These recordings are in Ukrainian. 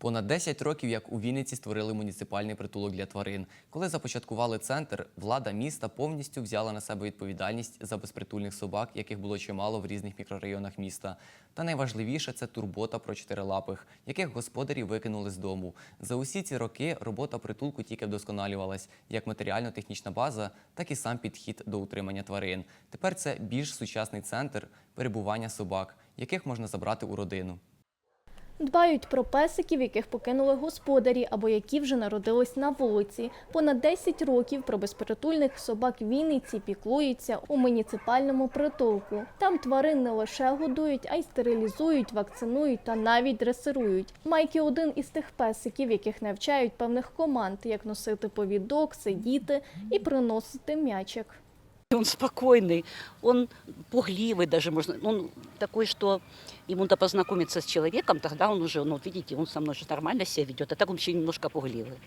Понад 10 років, як у Вінниці створили муніципальний притулок для тварин. Коли започаткували центр, влада міста повністю взяла на себе відповідальність за безпритульних собак, яких було чимало в різних мікрорайонах міста. Та найважливіше це турбота про чотирилапих, яких господарі викинули з дому. За усі ці роки робота притулку тільки вдосконалювалась, як матеріально-технічна база, так і сам підхід до утримання тварин. Тепер це більш сучасний центр перебування собак, яких можна забрати у родину. Дбають про песиків, яких покинули господарі або які вже народились на вулиці. Понад 10 років про безпритульних собак Вінниці піклуються у муніципальному притулку. Там тварин не лише годують, а й стерилізують, вакцинують та навіть дресирують. Майки один із тих песиків, яких навчають певних команд, як носити повідок, сидіти і приносити м'ячик Он спокойный, он пугливый даже можно. Он такой, что ему надо познакомиться с человеком, тогда он уже, ну, вот видите, он со мной же нормально себя ведет, а так он еще немножко пугливый.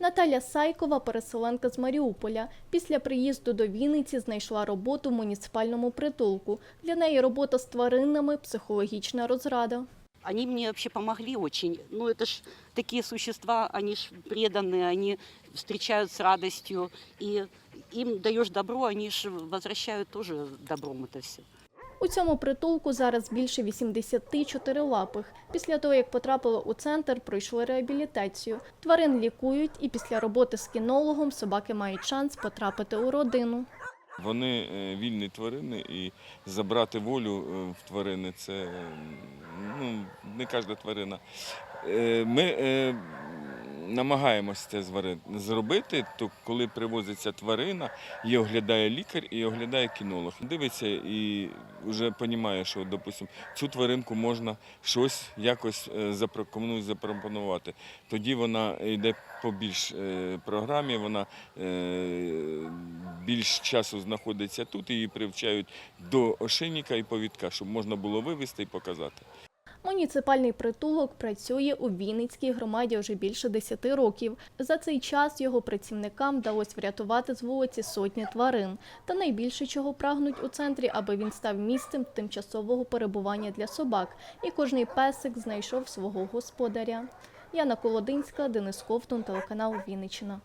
Наталя Сайкова, переселенка з Маріуполя, після приїзду до Вінниці знайшла роботу в муніципальному притулку. Для неї робота з тваринами психологічна розрада. Они мне вообще помогли очень. Ну, это ж такие существа, они ж преданные, они встречают с радостью. И им даешь добро, они ж возвращают тоже добром это все. У цьому притулку зараз більше 84 лапих. Після того, як потрапили у центр, пройшли реабілітацію. Тварин лікують, і після роботи з кінологом собаки мають шанс потрапити у родину. Вони е, вільні тварини і забрати волю е, в тварини це ну, не кожна тварина. Е, Ми намагаємося це зробити, то коли привозиться тварина, її оглядає лікар і оглядає кінолог. Дивиться і вже розуміє, що, допустим, цю тваринку можна щось якось е, комусь запропонувати. Тоді вона йде по більш е, програмі, вона е, більш часу знаходиться тут, її привчають до ошейника і повідка, щоб можна було вивезти і показати. Муніципальний притулок працює у Вінницькій громаді вже більше 10 років. За цей час його працівникам вдалося врятувати з вулиці сотні тварин. Та найбільше чого прагнуть у центрі, аби він став місцем тимчасового перебування для собак, і кожний песик знайшов свого господаря. Яна Колодинська, Денис Ковтун, телеканал Вінниччина.